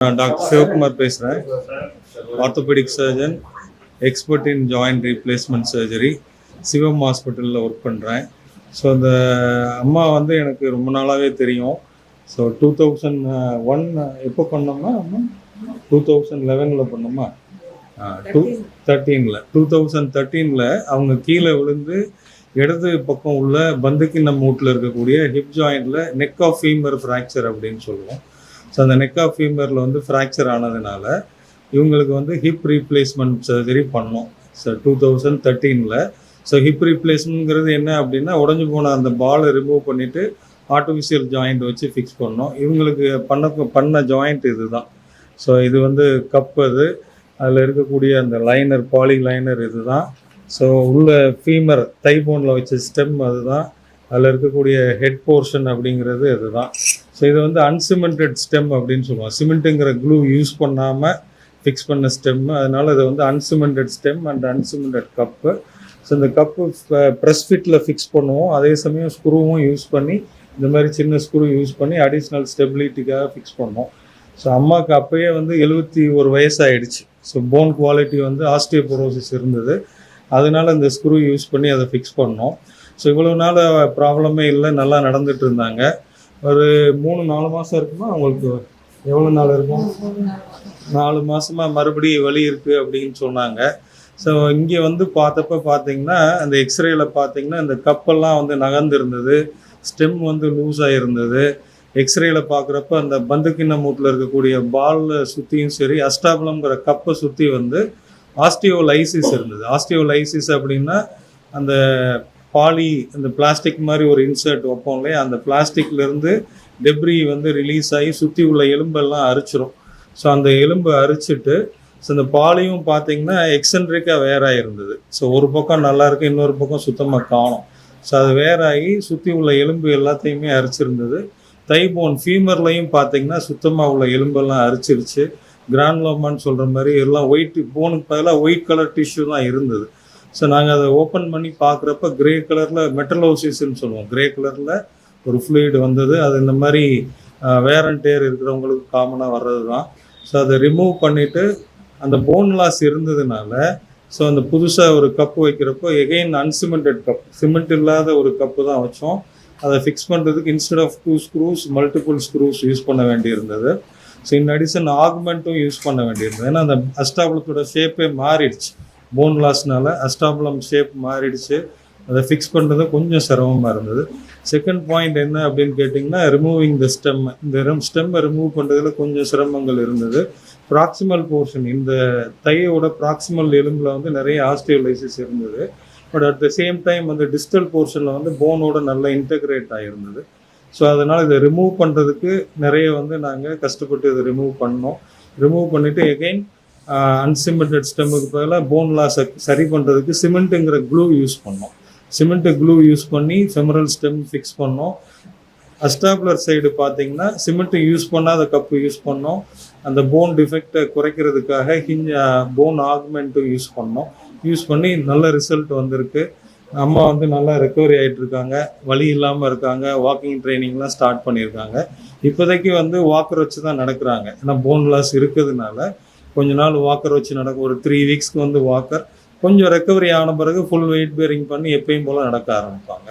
நான் டாக்டர் சிவகுமார் பேசுகிறேன் orthopaedic surgeon expert in joint replacement surgery Sivam ஹாஸ்பிட்டலில் ஒர்க் பண்ணுறேன் ஸோ அந்த அம்மா வந்து எனக்கு ரொம்ப நாளாகவே தெரியும். ஸோ டூ தௌசண்ட் ஒன் எப்போ பண்ணோம்னா? அம்மா டூ தௌசண்ட் லெவனில் பண்ணோமா டூ தேர்ட்டீனில் டூ தௌசண்ட் தேர்ட்டீனில் அவங்க கீழே விழுந்து இடது பக்கம் உள்ள பந்துக்கிண்ணம் மூட்டில் இருக்கக்கூடிய ஹிப் ஜாயிண்டில் நெக் ஆஃப் ஃபீமர் ஃப்ராக்சர் அப்படின்னு சொல்லுவோம். ஸோ அந்த நெக் ஆஃப் ஃபீமரில் வந்து ஃப்ராக்சர் ஆனதுனால இவங்களுக்கு வந்து ஹிப் ரீப்ளேஸ்மெண்ட் சர்ஜரி பண்ணோம். ஸோ டூ தௌசண்ட் தேர்ட்டீனில் ஸோ ஹிப் ரீப்ளேஸ்மெண்ட்ங்கிறது என்ன அப்படின்னா உடஞ்சி போன அந்த பாலை ரிமூவ் பண்ணிவிட்டு ஆர்டிஃபிஷியல் ஜாயிண்ட் வச்சு ஃபிக்ஸ் பண்ணோம். இவங்களுக்கு பண்ண பண்ண ஜாயிண்ட் இது தான் ஸோ இது வந்து கப் அது. அதில் இருக்கக்கூடிய அந்த லைனர் பாலி லைனர் இது தான் ஸோ உள்ள ஃபீமர் தை போனில் வச்ச ஸ்டெம் அதுதான். அதில் இருக்கக்கூடிய ஹெட் போர்ஷன் அப்படிங்கிறது இதுதான். ஸோ இது வந்து அன்சிமெண்டட் ஸ்டெம் அப்படின்னு சொல்லுவோம். சிமெண்ட்டுங்கிற க்ளூ யூஸ் பண்ணாமல் ஃபிக்ஸ் பண்ண ஸ்டெம் அதனால் இது வந்து uncemented stem and uncemented cup so இந்த கப்பு ப்ரெஸ் ஃபிட்டில் ஃபிக்ஸ் பண்ணுவோம். அதே சமயம் ஸ்க்ரூவும் யூஸ் பண்ணி இந்த மாதிரி சின்ன ஸ்க்ரூ யூஸ் பண்ணி அடிஷ்னல் ஸ்டெபிலிட்டிக்காக ஃபிக்ஸ் பண்ணோம் ஸோ அம்மாவுக்கு அப்போயே வந்து எழுபத்தி ஒரு வயசாகிடுச்சு ஸோ போன் குவாலிட்டி வந்து ஆஸ்டியோபோரோசிஸ் இருந்தது. அதனால இந்த ஸ்க்ரூ யூஸ் பண்ணி அதை ஃபிக்ஸ் பண்ணோம். ஸோ இவ்வளோ நாள் ப்ராப்ளமே இல்லை. நல்லா நடந்துட்டு இருந்தாங்க. ஒரு மூணு நாலு மாதம் இருக்குமா? அவங்களுக்கு எவ்வளோ நாள் இருக்கும்? நாலு மாதமாக மறுபடியும் வலி இருக்குது அப்படின்னு சொன்னாங்க. ஸோ இங்கே வந்து பார்த்தப்ப பார்த்தீங்கன்னா அந்த எக்ஸ்ரேயில் பார்த்தீங்கன்னா இந்த கப்பெல்லாம் வந்து நகர்ந்து இருந்தது ஸ்டெம் வந்து லூஸ் ஆகிருந்தது எக்ஸ்ரேயில் பார்க்குறப்ப அந்த பந்துக்கிண்ண மூட்டில் இருக்கக்கூடிய பாலில் சுற்றியும் சரி அஸ்டாபலம்ங்கிற கப்பை சுற்றி வந்து ஆஸ்டியோலைசிஸ் இருந்தது. ஆஸ்டியோலைசிஸ் அப்படின்னா அந்த பாலி அந்த பிளாஸ்டிக் மாதிரி ஒரு இன்சர்ட் வைப்போம் இல்லையா? அந்த பிளாஸ்டிக்லேருந்து டெப்ரி வந்து ரிலீஸ் ஆகி சுற்றி உள்ள எலும்பெல்லாம் அரிச்சிரும். ஸோ அந்த எலும்பை அரிச்சிட்டு ஸோ இந்த பாலியும் பார்த்தீங்கன்னா எக்ஸென்ட்ரிக்காக வேற இருந்தது ஸோ ஒரு பக்கம் நல்லாயிருக்கு இன்னொரு பக்கம் சுத்தமாக காணும். ஸோ அது வேறாகி சுற்றி உள்ள எலும்பு எல்லாத்தையுமே அரிச்சிருந்தது. தைபோன் ஃபீமர்லையும் பார்த்தீங்கன்னா சுத்தமாக உள்ள எலும்பெல்லாம் அரிச்சிருச்சு. கிராண்ட்லோமான்னு சொல்கிற மாதிரி எல்லாம் ஒயிட் போனுக்கு பதிலாக ஒயிட் கலர் டிஷ்யூ தான் இருந்தது. ஸோ நாங்கள் அதை ஓப்பன் பண்ணி பார்க்குறப்ப கிரே கலரில் மெட்டலோசிஸ்ன்னு சொல்லுவோம். கிரே கலரில் ஒரு ஃப்ளூயிட் வந்தது. அது இந்த மாதிரி வேர் அண்ட் டேர் இருக்கிறவங்களுக்கு காமனாக வர்றது தான் ஸோ அதை ரிமூவ் பண்ணிவிட்டு அந்த போன் லாஸ் இருந்ததுனால ஸோ அந்த புதுசாக ஒரு கப்பு வைக்கிறப்போ எகெயின் அன்சிமெண்டட் கப் சிமெண்ட் இல்லாத ஒரு கப்பு தான் வச்சோம். அதை ஃபிக்ஸ் பண்ணுறதுக்கு instead of two screws multiple screws use பண்ண வேண்டியிருந்தது. ஸோ இன் அடிஷன் ஆக்மெண்ட்டும் யூஸ் பண்ண வேண்டியிருந்தது. ஏன்னா அந்த அஸ்டாபலத்தோட ஷேப்பே மாறிடுச்சு. போன் லாஸ்னால் அஸ்டாப்ளம் ஷேப் மாறிடுச்சு. அதை ஃபிக்ஸ் பண்ணுறது கொஞ்சம் சிரமமாக இருந்தது. செகண்ட் பாயிண்ட் என்ன அப்படின்னு கேட்டிங்கன்னா ரிமூவிங் த ஸ்டெம் இந்த ஸ்டெம்மை ரிமூவ் பண்ணுறதுல கொஞ்சம் சிரமங்கள் இருந்தது. ப்ராக்சிமல் போர்ஷன் இந்த தையோட ப்ராக்சிமல் எலும்பில் வந்து நிறைய ஆஸ்டியோலைசிஸ் இருந்தது. But at the same time வந்து டிஜிட்டல் போர்ஷனில் வந்து போனோட நல்லா இன்டகிரேட் ஆகிருந்தது ஸோ அதனால் இதை ரிமூவ் பண்ணுறதுக்கு நிறைய வந்து நாங்கள் கஷ்டப்பட்டு இதை ரிமூவ் பண்ணோம். ரிமூவ் பண்ணிவிட்டு எகெயின் அன்சிமெண்டட் ஸ்டெம்முக்கு பதிலாக போன்லாம் சரி பண்ணுறதுக்கு சிமெண்ட்டுங்கிற க்ளூ யூஸ் பண்ணோம். சிமெண்ட்டு க்ளூ யூஸ் பண்ணி செமரல் ஸ்டெம் ஃபிக்ஸ் பண்ணோம். அஸ்டாப்லர் சைடு பார்த்தீங்கன்னா சிமெண்ட்டு யூஸ் பண்ணாத கப்பு யூஸ் பண்ணோம். அந்த போன் டிஃபெக்டை குறைக்கிறதுக்காக ஹிஞ்ச் போன் ஆக்மெண்ட்டும் யூஸ் பண்ணோம். யூஸ் பண்ணி நல்ல ரிசல்ட் வந்திருக்கு. அம்மா வந்து நல்லா ரெக்கவரி ஆகிட்டு இருக்காங்க. வழி இல்லாமல் இருக்காங்க. வாக்கிங் ட்ரைனிங்லாம் ஸ்டார்ட் பண்ணியிருக்காங்க. இப்போதைக்கு வந்து வாக்கர் வச்சு தான் நடக்கிறாங்க. ஏன்னா போன் லாஸ் இருக்கிறதுனால கொஞ்ச நாள் வாக்கர் வச்சு நடக்கும் ஒரு த்ரீ வீக்ஸ்க்கு வந்து வாக்கர் கொஞ்சம் ரெக்கவரி ஆன பிறகு ஃபுல் வெயிட் பேரிங் பண்ணி எப்பயும் போல் நடக்க ஆரம்பிப்பாங்க.